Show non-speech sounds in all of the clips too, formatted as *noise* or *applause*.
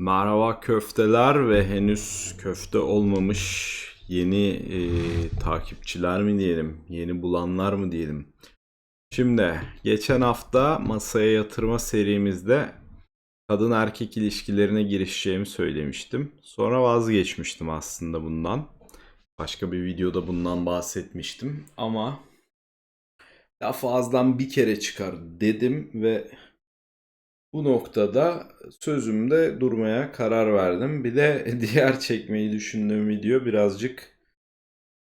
Merhaba köfteler ve henüz köfte olmamış yeni e, takipçiler mi diyelim, yeni bulanlar mı diyelim. Şimdi geçen hafta masaya yatırma serimizde kadın erkek ilişkilerine girişeceğimi söylemiştim. Sonra vazgeçmiştim aslında bundan. Başka bir videoda bundan bahsetmiştim ama laf ağızdan bir kere çıkar dedim ve bu noktada sözümde durmaya karar verdim. Bir de *laughs* diğer çekmeyi düşündüğüm video birazcık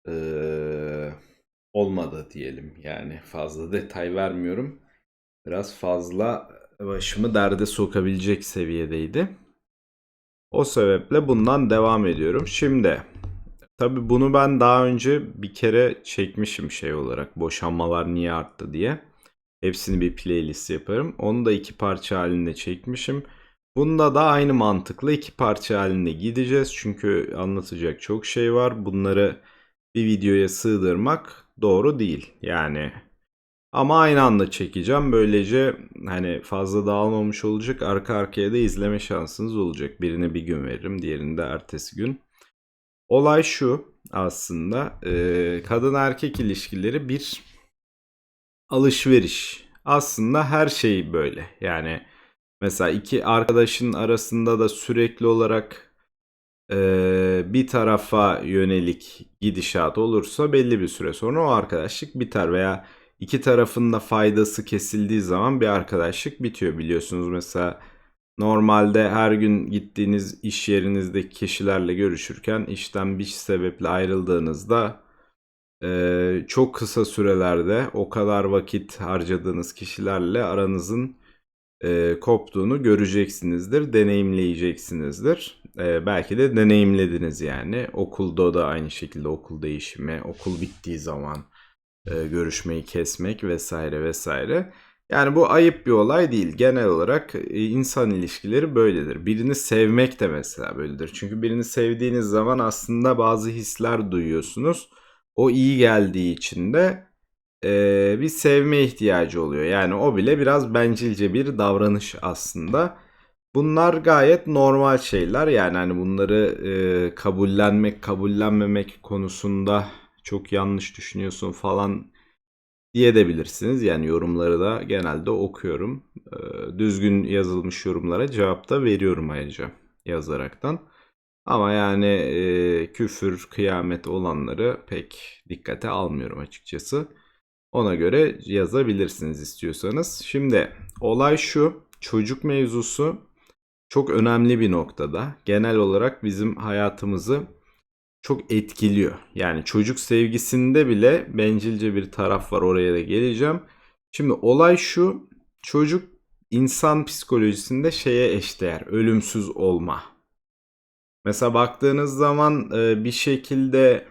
eee, olmadı diyelim. Yani fazla detay vermiyorum. Biraz fazla başımı derde sokabilecek seviyedeydi. O sebeple bundan devam ediyorum. Şimdi tabii bunu ben daha önce bir kere çekmişim şey olarak boşanmalar niye arttı diye. Hepsini bir playlist yaparım. Onu da iki parça halinde çekmişim. Bunda da aynı mantıkla iki parça halinde gideceğiz. Çünkü anlatacak çok şey var. Bunları bir videoya sığdırmak doğru değil. Yani ama aynı anda çekeceğim. Böylece hani fazla dağılmamış olacak. Arka arkaya da izleme şansınız olacak. Birini bir gün veririm, diğerini de ertesi gün. Olay şu aslında. kadın erkek ilişkileri bir alışveriş. Aslında her şey böyle. Yani mesela iki arkadaşın arasında da sürekli olarak eee, bir tarafa yönelik gidişat olursa belli bir süre sonra o arkadaşlık biter veya iki tarafın da faydası kesildiği zaman bir arkadaşlık bitiyor biliyorsunuz. Mesela normalde her gün gittiğiniz iş yerinizdeki kişilerle görüşürken işten bir sebeple ayrıldığınızda çok kısa sürelerde o kadar vakit harcadığınız kişilerle aranızın e, koptuğunu göreceksinizdir, deneyimleyeceksinizdir. Belki de deneyimlediniz yani. Okulda da aynı şekilde okul değişimi, okul bittiği zaman görüşmeyi kesmek vesaire vesaire. Yani bu ayıp bir olay değil. Genel olarak insan ilişkileri böyledir. Birini sevmek de mesela böyledir. Çünkü birini sevdiğiniz zaman aslında bazı hisler duyuyorsunuz o iyi geldiği için de eee, bir sevme ihtiyacı oluyor. Yani o bile biraz bencilce bir davranış aslında. Bunlar gayet normal şeyler. Yani hani bunları eee, kabullenmek, kabullenmemek konusunda çok yanlış düşünüyorsun falan diyebilirsiniz. Yani yorumları da genelde okuyorum. Eee, düzgün yazılmış yorumlara cevap da veriyorum ayrıca yazaraktan. Ama yani e, küfür, kıyamet olanları pek dikkate almıyorum açıkçası. Ona göre yazabilirsiniz istiyorsanız. Şimdi olay şu. Çocuk mevzusu çok önemli bir noktada. Genel olarak bizim hayatımızı çok etkiliyor. Yani çocuk sevgisinde bile bencilce bir taraf var. Oraya da geleceğim. Şimdi olay şu. Çocuk insan psikolojisinde şeye eşdeğer. Ölümsüz olma. Mesela baktığınız zaman e, bir şekilde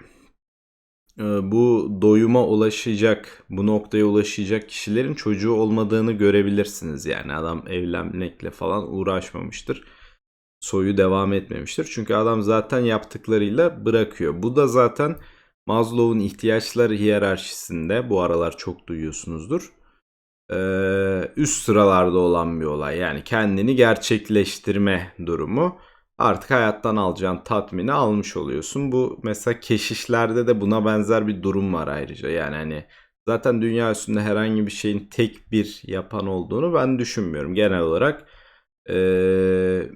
e, bu doyuma ulaşacak, bu noktaya ulaşacak kişilerin çocuğu olmadığını görebilirsiniz. Yani adam evlenmekle falan uğraşmamıştır. Soyu devam etmemiştir. Çünkü adam zaten yaptıklarıyla bırakıyor. Bu da zaten Maslow'un ihtiyaçlar hiyerarşisinde bu aralar çok duyuyorsunuzdur. e, üst sıralarda olan bir olay. Yani kendini gerçekleştirme durumu artık hayattan alacağın tatmini almış oluyorsun. Bu mesela keşişlerde de buna benzer bir durum var ayrıca. Yani hani zaten dünya üstünde herhangi bir şeyin tek bir yapan olduğunu ben düşünmüyorum. Genel olarak eee,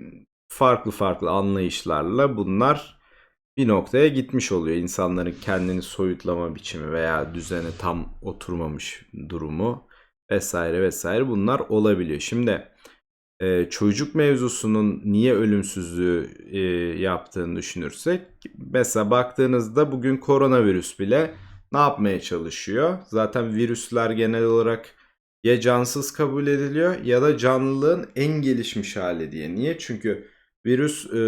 farklı farklı anlayışlarla bunlar bir noktaya gitmiş oluyor. İnsanların kendini soyutlama biçimi veya düzene tam oturmamış durumu vesaire vesaire bunlar olabiliyor. Şimdi e, çocuk mevzusunun niye ölümsüzlüğü e, yaptığını düşünürsek mesela baktığınızda bugün koronavirüs bile ne yapmaya çalışıyor? Zaten virüsler genel olarak ya cansız kabul ediliyor ya da canlılığın en gelişmiş hali diye. Niye? Çünkü virüs e,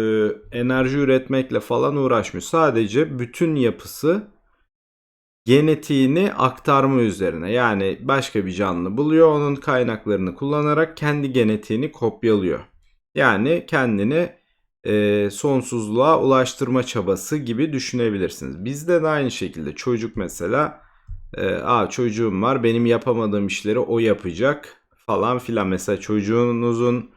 enerji üretmekle falan uğraşmıyor. Sadece bütün yapısı genetiğini aktarma üzerine. Yani başka bir canlı buluyor, onun kaynaklarını kullanarak kendi genetiğini kopyalıyor. Yani kendini e, sonsuzluğa ulaştırma çabası gibi düşünebilirsiniz. Bizde de aynı şekilde çocuk mesela, e, Aa, çocuğum var, benim yapamadığım işleri o yapacak falan filan. Mesela çocuğunuzun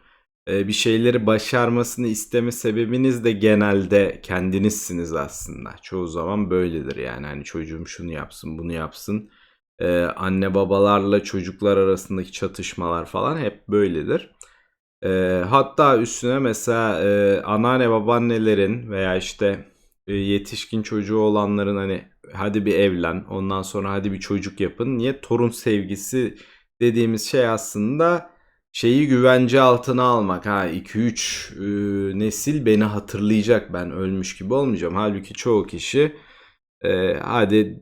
bir şeyleri başarmasını isteme sebebiniz de genelde kendinizsiniz aslında. Çoğu zaman böyledir yani hani çocuğum şunu yapsın bunu yapsın. E, anne babalarla çocuklar arasındaki çatışmalar falan hep böyledir. E, hatta üstüne mesela e, anneanne babaannelerin veya işte e, yetişkin çocuğu olanların hani hadi bir evlen ondan sonra hadi bir çocuk yapın. Niye? Torun sevgisi dediğimiz şey aslında şeyi güvence altına almak. Ha 2-3 e, nesil beni hatırlayacak ben ölmüş gibi olmayacağım. Halbuki çoğu kişi e, hadi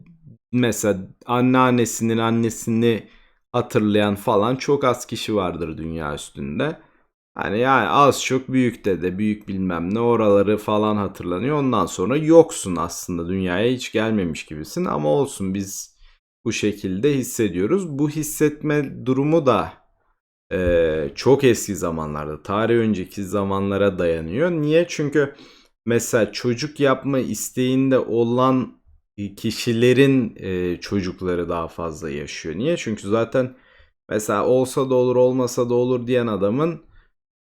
mesela anneannesinin annesini hatırlayan falan çok az kişi vardır dünya üstünde. Hani yani az çok büyük dede, büyük bilmem ne oraları falan hatırlanıyor. Ondan sonra yoksun aslında dünyaya hiç gelmemiş gibisin ama olsun biz bu şekilde hissediyoruz. Bu hissetme durumu da e, çok eski zamanlarda, tarih önceki zamanlara dayanıyor. Niye? Çünkü mesela çocuk yapma isteğinde olan kişilerin e, çocukları daha fazla yaşıyor. Niye? Çünkü zaten mesela olsa da olur olmasa da olur diyen adamın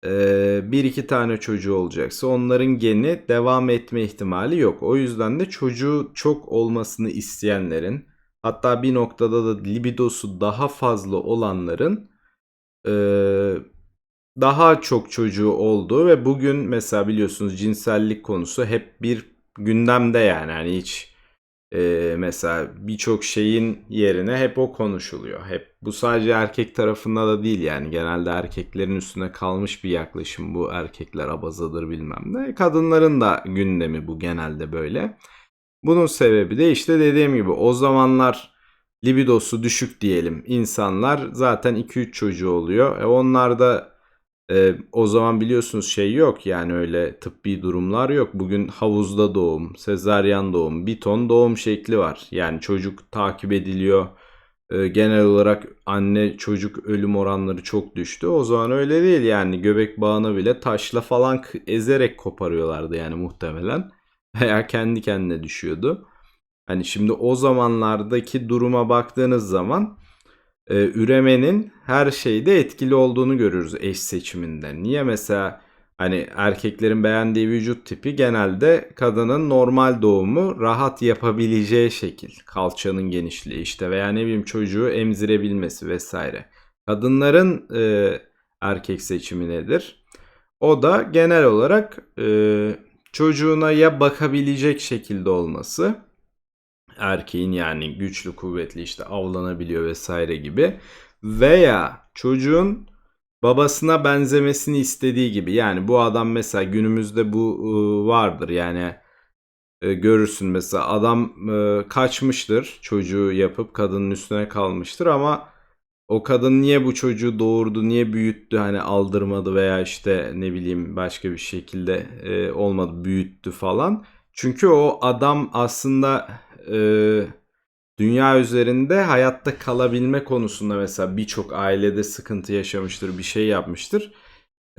e, bir iki tane çocuğu olacaksa onların geni devam etme ihtimali yok. O yüzden de çocuğu çok olmasını isteyenlerin hatta bir noktada da libidosu daha fazla olanların daha çok çocuğu olduğu ve bugün mesela biliyorsunuz cinsellik konusu hep bir gündemde yani hani hiç e, mesela birçok şeyin yerine hep o konuşuluyor. Hep bu sadece erkek tarafında da değil yani genelde erkeklerin üstüne kalmış bir yaklaşım bu erkekler abazadır bilmem ne. Kadınların da gündemi bu genelde böyle. Bunun sebebi de işte dediğim gibi o zamanlar libidosu düşük diyelim insanlar zaten 2-3 çocuğu oluyor. E onlar da e, o zaman biliyorsunuz şey yok yani öyle tıbbi durumlar yok. Bugün havuzda doğum, sezaryen doğum, bir ton doğum şekli var. Yani çocuk takip ediliyor. E, genel olarak anne çocuk ölüm oranları çok düştü. O zaman öyle değil yani göbek bağını bile taşla falan ezerek koparıyorlardı yani muhtemelen. *laughs* Veya kendi kendine düşüyordu. Hani şimdi o zamanlardaki duruma baktığınız zaman e, üremenin her şeyde etkili olduğunu görürüz eş seçiminde. Niye mesela hani erkeklerin beğendiği vücut tipi genelde kadının normal doğumu rahat yapabileceği şekil. Kalçanın genişliği işte veya ne bileyim çocuğu emzirebilmesi vesaire. Kadınların e, erkek seçimi nedir? O da genel olarak e, çocuğuna ya bakabilecek şekilde olması erkeğin yani güçlü kuvvetli işte avlanabiliyor vesaire gibi veya çocuğun babasına benzemesini istediği gibi yani bu adam mesela günümüzde bu ıı, vardır yani e, görürsün mesela adam e, kaçmıştır çocuğu yapıp kadının üstüne kalmıştır ama o kadın niye bu çocuğu doğurdu, niye büyüttü hani aldırmadı veya işte ne bileyim başka bir şekilde olmadı büyüttü falan. Çünkü o adam aslında e, dünya üzerinde hayatta kalabilme konusunda mesela birçok ailede sıkıntı yaşamıştır, bir şey yapmıştır.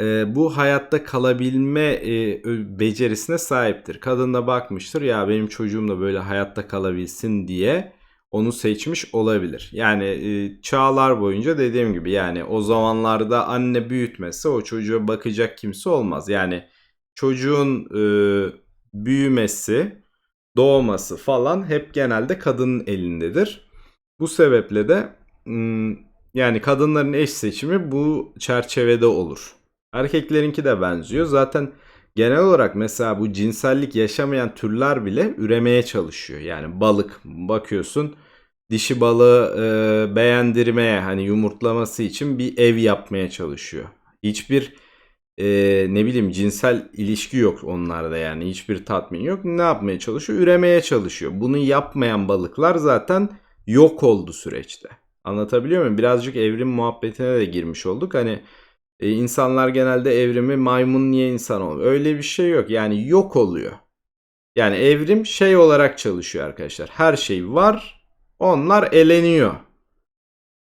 E, bu hayatta kalabilme e, becerisine sahiptir. Kadın da bakmıştır ya benim çocuğum da böyle hayatta kalabilsin diye onu seçmiş olabilir. Yani e, çağlar boyunca dediğim gibi yani o zamanlarda anne büyütmese o çocuğa bakacak kimse olmaz. Yani çocuğun e, büyümesi, doğması falan hep genelde kadının elindedir. Bu sebeple de ım, yani kadınların eş seçimi bu çerçevede olur. Erkeklerinki de benziyor. Zaten genel olarak mesela bu cinsellik yaşamayan türler bile üremeye çalışıyor. Yani balık bakıyorsun dişi balığı e, beğendirmeye hani yumurtlaması için bir ev yapmaya çalışıyor. Hiçbir e, ne bileyim cinsel ilişki yok onlarda yani hiçbir tatmin yok. Ne yapmaya çalışıyor? Üremeye çalışıyor. Bunu yapmayan balıklar zaten yok oldu süreçte. Anlatabiliyor muyum? Birazcık evrim muhabbetine de girmiş olduk. Hani e, insanlar genelde evrimi maymun niye insan olmuyor? Öyle bir şey yok. Yani yok oluyor. Yani evrim şey olarak çalışıyor arkadaşlar. Her şey var. Onlar eleniyor.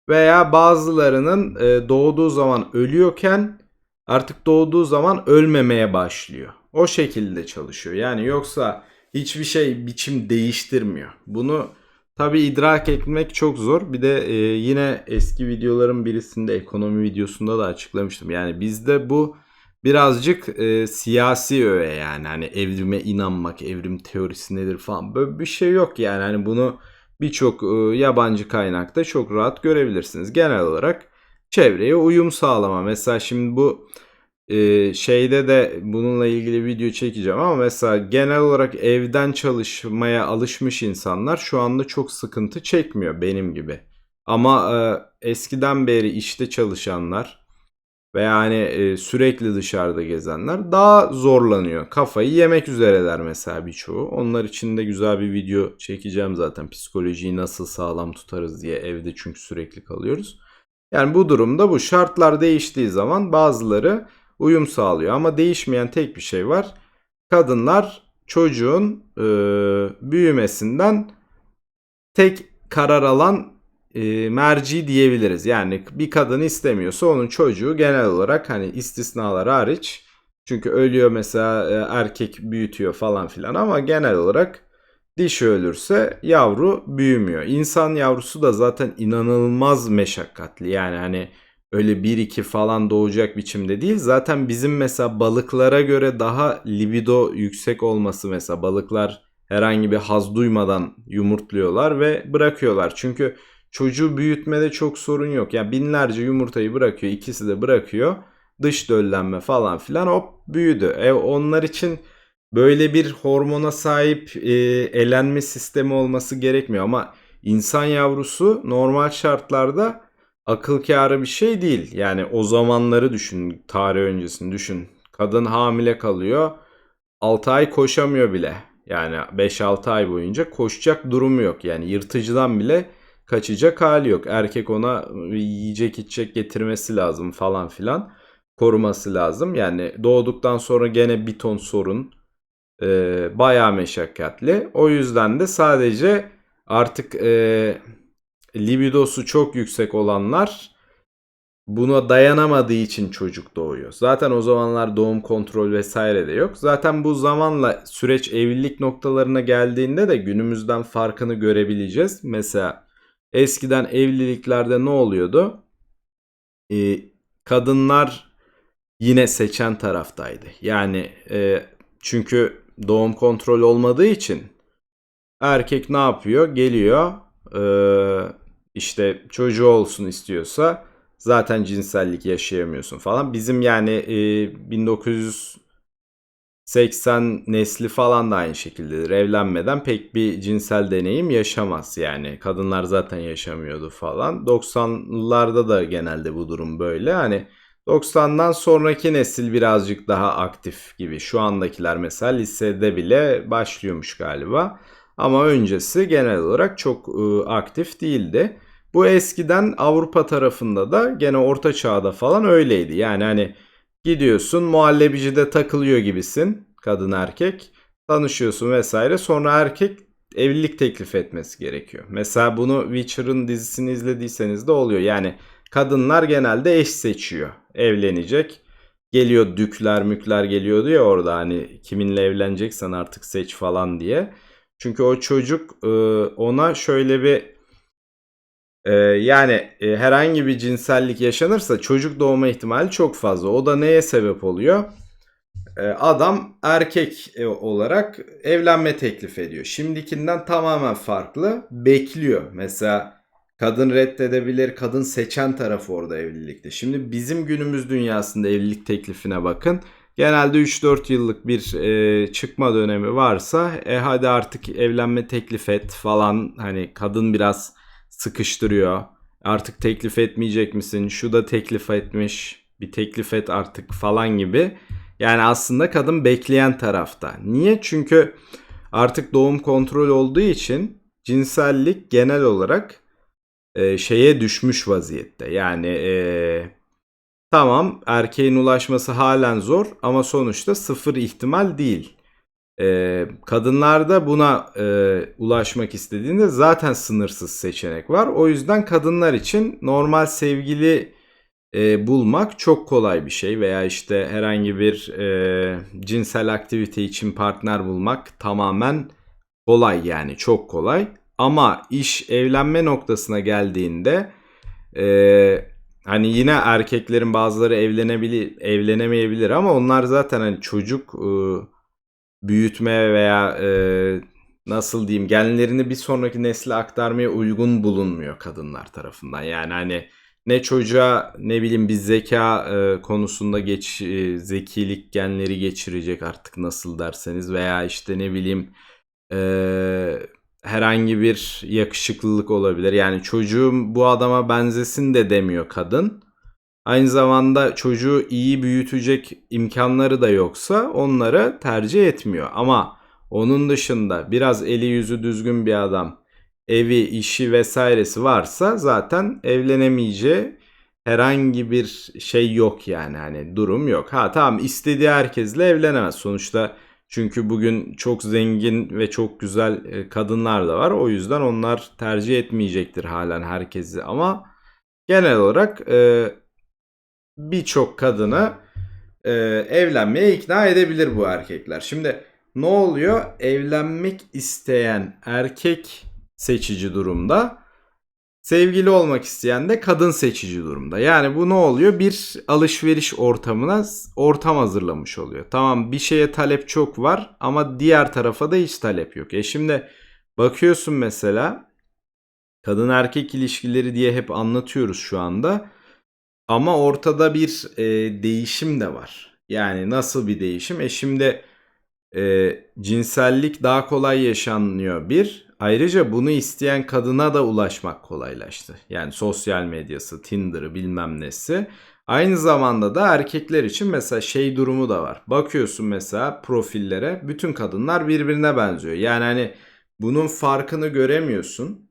Veya bazılarının e, doğduğu zaman ölüyorken artık doğduğu zaman ölmemeye başlıyor. O şekilde çalışıyor. Yani yoksa hiçbir şey biçim değiştirmiyor. Bunu tabi idrak etmek çok zor. Bir de e, yine eski videoların birisinde ekonomi videosunda da açıklamıştım. Yani bizde bu birazcık e, siyasi öğe yani hani evrime inanmak, evrim teorisi nedir falan böyle bir şey yok yani hani bunu birçok e, yabancı kaynakta çok rahat görebilirsiniz. Genel olarak çevreye uyum sağlama. Mesela şimdi bu e, şeyde de bununla ilgili video çekeceğim ama mesela genel olarak evden çalışmaya alışmış insanlar şu anda çok sıkıntı çekmiyor benim gibi. Ama e, eskiden beri işte çalışanlar ve yani e, sürekli dışarıda gezenler daha zorlanıyor. Kafayı yemek üzereler mesela birçoğu. Onlar için de güzel bir video çekeceğim zaten. Psikolojiyi nasıl sağlam tutarız diye evde çünkü sürekli kalıyoruz. Yani bu durumda bu şartlar değiştiği zaman bazıları uyum sağlıyor. Ama değişmeyen tek bir şey var. Kadınlar çocuğun e, büyümesinden tek karar alan e, merci diyebiliriz. Yani bir kadın istemiyorsa onun çocuğu genel olarak hani istisnalar hariç çünkü ölüyor mesela e, erkek büyütüyor falan filan ama genel olarak dişi ölürse yavru büyümüyor. İnsan yavrusu da zaten inanılmaz meşakkatli. Yani hani öyle 1-2 falan doğacak biçimde değil. Zaten bizim mesela balıklara göre daha libido yüksek olması mesela balıklar herhangi bir haz duymadan yumurtluyorlar ve bırakıyorlar. Çünkü çocuğu büyütmede çok sorun yok. Yani binlerce yumurtayı bırakıyor, ikisi de bırakıyor. Dış döllenme falan filan hop büyüdü. E onlar için böyle bir hormona sahip e, elenme sistemi olması gerekmiyor ama insan yavrusu normal şartlarda akıl kârı bir şey değil. Yani o zamanları düşün, tarih öncesini düşün. Kadın hamile kalıyor. 6 ay koşamıyor bile. Yani 5-6 ay boyunca koşacak durumu yok. Yani yırtıcıdan bile kaçacak hali yok. Erkek ona yiyecek içecek getirmesi lazım falan filan. Koruması lazım. Yani doğduktan sonra gene bir ton sorun. Ee, bayağı meşakkatli. O yüzden de sadece artık e, libidosu çok yüksek olanlar buna dayanamadığı için çocuk doğuyor. Zaten o zamanlar doğum kontrol vesaire de yok. Zaten bu zamanla süreç evlilik noktalarına geldiğinde de günümüzden farkını görebileceğiz. Mesela eskiden evliliklerde ne oluyordu? Ee, kadınlar yine seçen taraftaydı. Yani e, çünkü doğum kontrol olmadığı için erkek ne yapıyor? Geliyor işte çocuğu olsun istiyorsa zaten cinsellik yaşayamıyorsun falan. Bizim yani e, 1980 nesli falan da aynı şekildedir. Evlenmeden pek bir cinsel deneyim yaşamaz yani. Kadınlar zaten yaşamıyordu falan. 90'larda da genelde bu durum böyle. Hani 90'dan sonraki nesil birazcık daha aktif gibi. Şu andakiler mesela lisede bile başlıyormuş galiba. Ama öncesi genel olarak çok ıı, aktif değildi. Bu eskiden Avrupa tarafında da gene orta çağda falan öyleydi. Yani hani gidiyorsun muhallebicide takılıyor gibisin kadın erkek. Tanışıyorsun vesaire. Sonra erkek evlilik teklif etmesi gerekiyor. Mesela bunu Witcher'ın dizisini izlediyseniz de oluyor. Yani kadınlar genelde eş seçiyor. Evlenecek. Geliyor dükler mükler geliyordu ya orada hani kiminle evleneceksen artık seç falan diye. Çünkü o çocuk e, ona şöyle bir e, yani e, herhangi bir cinsellik yaşanırsa çocuk doğma ihtimali çok fazla. O da neye sebep oluyor? Adam erkek olarak evlenme teklif ediyor. Şimdikinden tamamen farklı. Bekliyor. Mesela kadın reddedebilir, kadın seçen taraf orada evlilikte. Şimdi bizim günümüz dünyasında evlilik teklifine bakın. Genelde 3-4 yıllık bir e, çıkma dönemi varsa e hadi artık evlenme teklif et falan hani kadın biraz sıkıştırıyor. Artık teklif etmeyecek misin? Şu da teklif etmiş. Bir teklif et artık falan gibi. Yani aslında kadın bekleyen tarafta. Niye? Çünkü artık doğum kontrol olduğu için cinsellik genel olarak e, şeye düşmüş vaziyette. Yani e, Tamam erkeğin ulaşması halen zor ama sonuçta sıfır ihtimal değil. Ee, kadınlarda buna e, ulaşmak istediğinde zaten sınırsız seçenek var. O yüzden kadınlar için normal sevgili e, bulmak çok kolay bir şey veya işte herhangi bir e, cinsel aktivite için partner bulmak tamamen kolay yani çok kolay. Ama iş evlenme noktasına geldiğinde e, hani yine erkeklerin bazıları evlenebilir, evlenemeyebilir ama onlar zaten hani çocuk e, büyütmeye veya e, nasıl diyeyim genlerini bir sonraki nesle aktarmaya uygun bulunmuyor kadınlar tarafından. Yani hani ne çocuğa ne bileyim bir zeka e, konusunda geç e, zekilik genleri geçirecek artık nasıl derseniz veya işte ne bileyim e, herhangi bir yakışıklılık olabilir. Yani çocuğum bu adama benzesin de demiyor kadın. Aynı zamanda çocuğu iyi büyütecek imkanları da yoksa onları tercih etmiyor. Ama onun dışında biraz eli yüzü düzgün bir adam, evi, işi vesairesi varsa zaten evlenemeyeceği herhangi bir şey yok yani hani durum yok. Ha tamam istediği herkesle evlenemez sonuçta çünkü bugün çok zengin ve çok güzel e, kadınlar da var. O yüzden onlar tercih etmeyecektir halen herkesi ama genel olarak e, birçok kadını e, evlenmeye ikna edebilir bu erkekler. Şimdi ne oluyor? Evlenmek isteyen erkek seçici durumda. Sevgili olmak isteyen de kadın seçici durumda. Yani bu ne oluyor? Bir alışveriş ortamına ortam hazırlamış oluyor. Tamam bir şeye talep çok var ama diğer tarafa da hiç talep yok. E şimdi bakıyorsun mesela kadın erkek ilişkileri diye hep anlatıyoruz şu anda. Ama ortada bir e, değişim de var. Yani nasıl bir değişim? E şimdi e, cinsellik daha kolay yaşanıyor bir. Ayrıca bunu isteyen kadına da ulaşmak kolaylaştı. Yani sosyal medyası, Tinder'ı bilmem nesi. Aynı zamanda da erkekler için mesela şey durumu da var. Bakıyorsun mesela profillere bütün kadınlar birbirine benziyor. Yani hani bunun farkını göremiyorsun.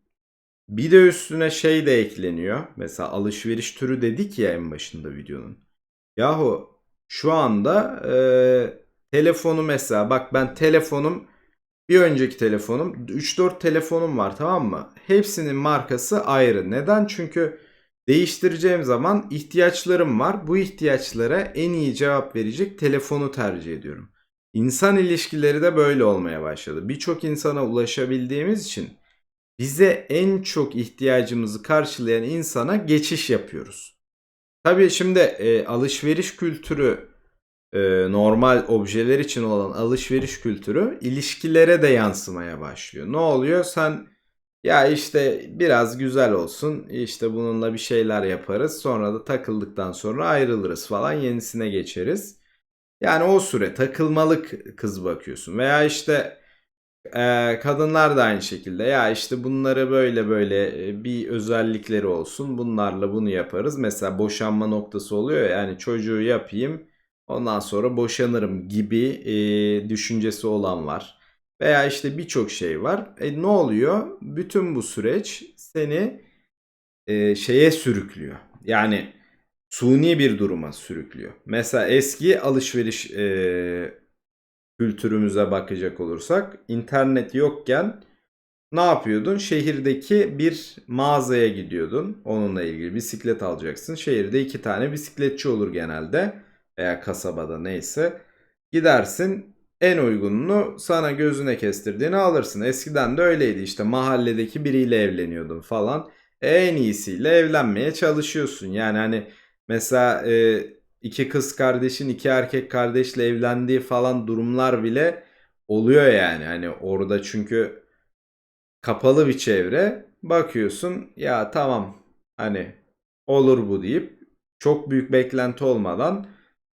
Bir de üstüne şey de ekleniyor. Mesela alışveriş türü dedik ya en başında videonun. Yahu şu anda e, telefonu mesela bak ben telefonum bir önceki telefonum 3-4 telefonum var tamam mı? Hepsinin markası ayrı. Neden? Çünkü değiştireceğim zaman ihtiyaçlarım var. Bu ihtiyaçlara en iyi cevap verecek telefonu tercih ediyorum. İnsan ilişkileri de böyle olmaya başladı. Birçok insana ulaşabildiğimiz için bize en çok ihtiyacımızı karşılayan insana geçiş yapıyoruz. Tabii şimdi e, alışveriş kültürü e, normal objeler için olan alışveriş kültürü ilişkilere de yansımaya başlıyor. Ne oluyor? Sen ya işte biraz güzel olsun işte bununla bir şeyler yaparız sonra da takıldıktan sonra ayrılırız falan yenisine geçeriz. Yani o süre takılmalık kız bakıyorsun veya işte e, kadınlar da aynı şekilde ya işte bunları böyle böyle e, bir özellikleri olsun bunlarla bunu yaparız. Mesela boşanma noktası oluyor ya, yani çocuğu yapayım ondan sonra boşanırım gibi e, düşüncesi olan var. Veya işte birçok şey var. E, ne oluyor? Bütün bu süreç seni e, şeye sürüklüyor. Yani suni bir duruma sürüklüyor. Mesela eski alışveriş e, kültürümüze bakacak olursak internet yokken ne yapıyordun? Şehirdeki bir mağazaya gidiyordun. Onunla ilgili bisiklet alacaksın. Şehirde iki tane bisikletçi olur genelde. Veya kasabada neyse. Gidersin en uygununu sana gözüne kestirdiğini alırsın. Eskiden de öyleydi işte mahalledeki biriyle evleniyordun falan. En iyisiyle evlenmeye çalışıyorsun. Yani hani mesela e, iki kız kardeşin iki erkek kardeşle evlendiği falan durumlar bile oluyor yani. Hani orada çünkü kapalı bir çevre bakıyorsun ya tamam hani olur bu deyip çok büyük beklenti olmadan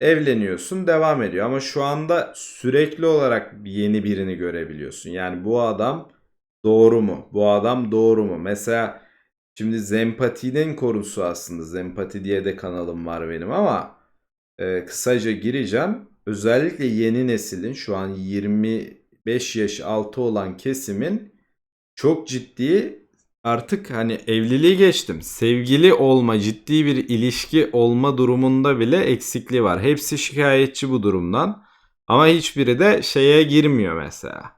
evleniyorsun devam ediyor. Ama şu anda sürekli olarak yeni birini görebiliyorsun. Yani bu adam doğru mu? Bu adam doğru mu? Mesela şimdi Zempati'nin konusu aslında. Zempati diye de kanalım var benim ama e, kısaca gireceğim. Özellikle yeni neslin şu an 25 yaş altı olan kesimin çok ciddi artık hani evliliği geçtim. Sevgili olma, ciddi bir ilişki olma durumunda bile eksikliği var. Hepsi şikayetçi bu durumdan. Ama hiçbiri de şeye girmiyor mesela.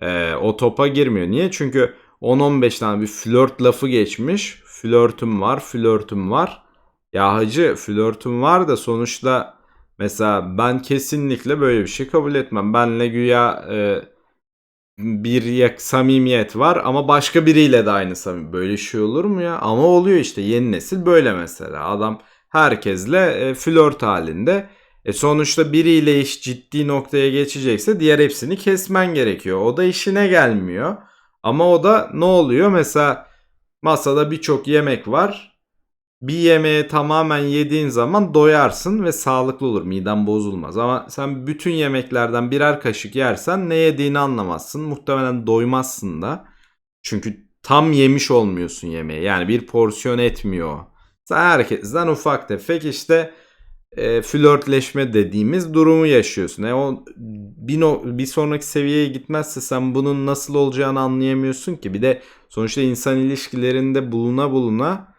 Ee, o topa girmiyor. Niye? Çünkü 10-15 tane bir flört lafı geçmiş. Flörtüm var, flörtüm var. Ya hacı flörtüm var da sonuçta mesela ben kesinlikle böyle bir şey kabul etmem. Benle güya e, bir yak- samimiyet var ama başka biriyle de aynı samimi. Böyle şey olur mu ya? Ama oluyor işte yeni nesil böyle mesela. Adam herkesle e, flört halinde. E sonuçta biriyle iş ciddi noktaya geçecekse diğer hepsini kesmen gerekiyor. O da işine gelmiyor. Ama o da ne oluyor? Mesela masada birçok yemek var. Bir yemeği tamamen yediğin zaman doyarsın ve sağlıklı olur. Miden bozulmaz. Ama sen bütün yemeklerden birer kaşık yersen ne yediğini anlamazsın. Muhtemelen doymazsın da. Çünkü tam yemiş olmuyorsun yemeği. Yani bir porsiyon etmiyor. Sen herkesten ufak tefek işte e, flörtleşme dediğimiz durumu yaşıyorsun. E o bir, no, bir sonraki seviyeye gitmezse sen bunun nasıl olacağını anlayamıyorsun ki. Bir de sonuçta insan ilişkilerinde buluna buluna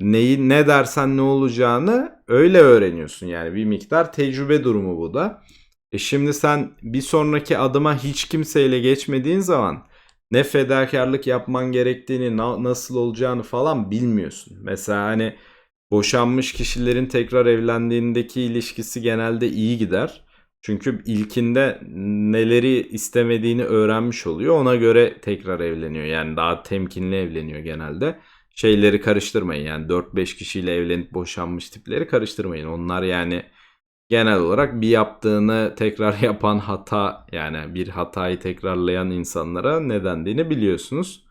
neyi ne dersen ne olacağını öyle öğreniyorsun. Yani bir miktar tecrübe durumu bu da. E şimdi sen bir sonraki adıma hiç kimseyle geçmediğin zaman ne fedakarlık yapman gerektiğini, na- nasıl olacağını falan bilmiyorsun. Mesela hani boşanmış kişilerin tekrar evlendiğindeki ilişkisi genelde iyi gider. Çünkü ilkinde neleri istemediğini öğrenmiş oluyor. Ona göre tekrar evleniyor. Yani daha temkinli evleniyor genelde. Şeyleri karıştırmayın yani 4-5 kişiyle evlenip boşanmış tipleri karıştırmayın. Onlar yani genel olarak bir yaptığını tekrar *laughs* yapan hata yani bir hatayı tekrarlayan insanlara ne dendiğini biliyorsunuz.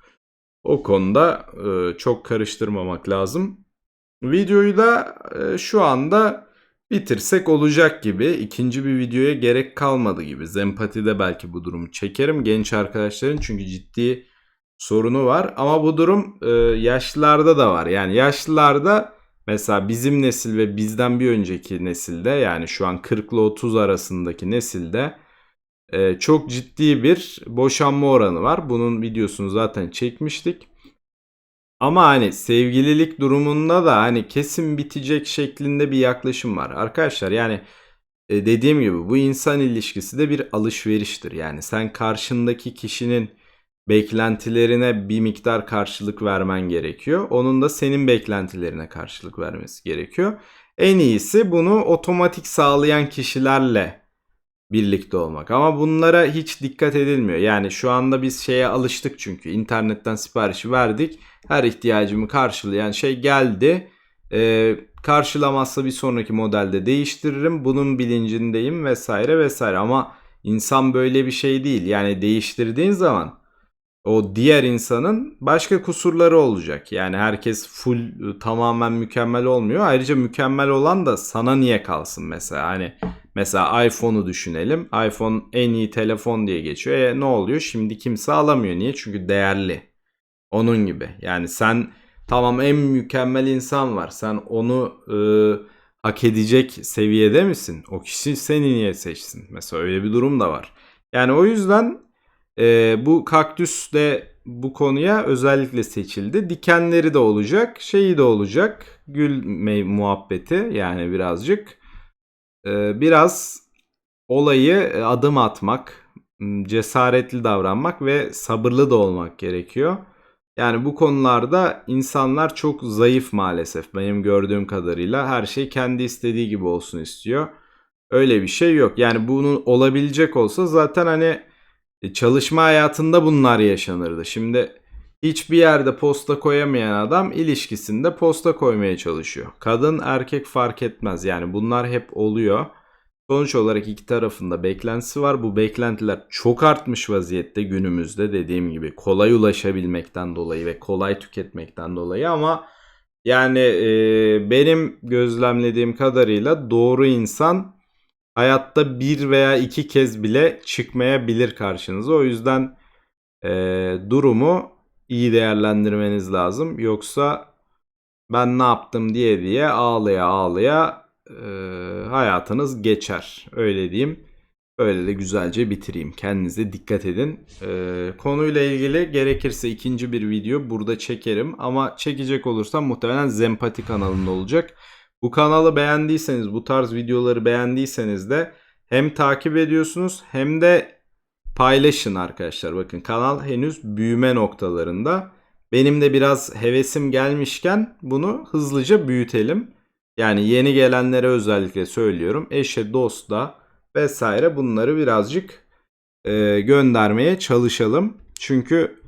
O konuda e, çok karıştırmamak lazım. Videoyu da e, şu anda bitirsek olacak gibi. İkinci bir videoya gerek kalmadı gibi. Zempati'de belki bu durumu çekerim. Genç arkadaşların çünkü ciddi sorunu var. Ama bu durum e, yaşlılarda da var. Yani yaşlılarda mesela bizim nesil ve bizden bir önceki nesilde yani şu an 40 ile 30 arasındaki nesilde e, çok ciddi bir boşanma oranı var. Bunun videosunu zaten çekmiştik. Ama hani sevgililik durumunda da hani kesin bitecek şeklinde bir yaklaşım var. Arkadaşlar yani e, dediğim gibi bu insan ilişkisi de bir alışveriştir. Yani sen karşındaki kişinin beklentilerine bir miktar karşılık vermen gerekiyor. Onun da senin beklentilerine karşılık vermesi gerekiyor. En iyisi bunu otomatik sağlayan kişilerle birlikte olmak. Ama bunlara hiç dikkat edilmiyor. Yani şu anda biz şeye alıştık çünkü internetten siparişi verdik. Her ihtiyacımı karşılayan şey geldi. Ee, karşılamazsa bir sonraki modelde değiştiririm. Bunun bilincindeyim vesaire vesaire. Ama insan böyle bir şey değil. Yani değiştirdiğin zaman o diğer insanın başka kusurları olacak. Yani herkes full tamamen mükemmel olmuyor. Ayrıca mükemmel olan da sana niye kalsın mesela? Hani mesela iPhone'u düşünelim. iPhone en iyi telefon diye geçiyor. E ne oluyor? Şimdi kimse alamıyor. Niye? Çünkü değerli. Onun gibi. Yani sen tamam en mükemmel insan var. Sen onu e, hak edecek seviyede misin? O kişi seni niye seçsin? Mesela öyle bir durum da var. Yani o yüzden e, bu kaktüs de bu konuya özellikle seçildi. Dikenleri de olacak, şeyi de olacak. Gül muhabbeti yani birazcık. E, biraz olayı e, adım atmak, cesaretli davranmak ve sabırlı da olmak gerekiyor. Yani bu konularda insanlar çok zayıf maalesef benim gördüğüm kadarıyla. Her şey kendi istediği gibi olsun istiyor. Öyle bir şey yok. Yani bunun olabilecek olsa zaten hani e, çalışma hayatında bunlar yaşanırdı. Şimdi hiçbir yerde posta koyamayan adam ilişkisinde posta koymaya çalışıyor. Kadın erkek fark etmez. Yani bunlar hep oluyor. Sonuç olarak iki tarafında beklentisi var. Bu beklentiler çok artmış vaziyette günümüzde dediğim gibi kolay ulaşabilmekten dolayı ve kolay tüketmekten dolayı ama yani e, benim gözlemlediğim kadarıyla doğru insan hayatta bir veya iki kez bile çıkmayabilir karşınıza. O yüzden e, durumu iyi değerlendirmeniz lazım. Yoksa ben ne yaptım diye diye ağlaya ağlaya e, hayatınız geçer. Öyle diyeyim. Böyle de güzelce bitireyim. Kendinize dikkat edin. E, konuyla ilgili gerekirse ikinci bir video burada çekerim. Ama çekecek olursam muhtemelen Zempati kanalında olacak. Bu kanalı beğendiyseniz, bu tarz videoları beğendiyseniz de hem takip ediyorsunuz hem de paylaşın arkadaşlar. Bakın kanal henüz büyüme noktalarında. Benim de biraz hevesim gelmişken bunu hızlıca büyütelim. Yani yeni gelenlere özellikle söylüyorum. Eşe, dosta vesaire bunları birazcık e, göndermeye çalışalım. Çünkü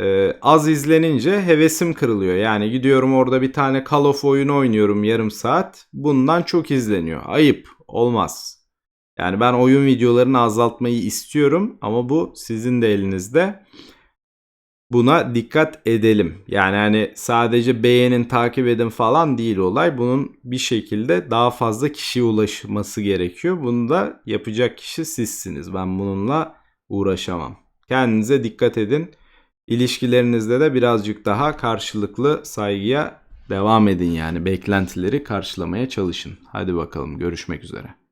e, az izlenince hevesim kırılıyor. Yani gidiyorum orada bir tane Call of oyunu oynuyorum yarım saat. Bundan çok izleniyor. Ayıp. Olmaz. Yani ben oyun videolarını azaltmayı istiyorum ama bu sizin de elinizde. Buna dikkat edelim. Yani hani sadece beğenin, takip edin falan değil olay. Bunun bir şekilde daha fazla kişiye ulaşması gerekiyor. Bunu da yapacak kişi sizsiniz. Ben bununla uğraşamam. Kendinize dikkat edin. İlişkilerinizde de birazcık daha karşılıklı saygıya devam edin yani beklentileri karşılamaya çalışın. Hadi bakalım görüşmek üzere.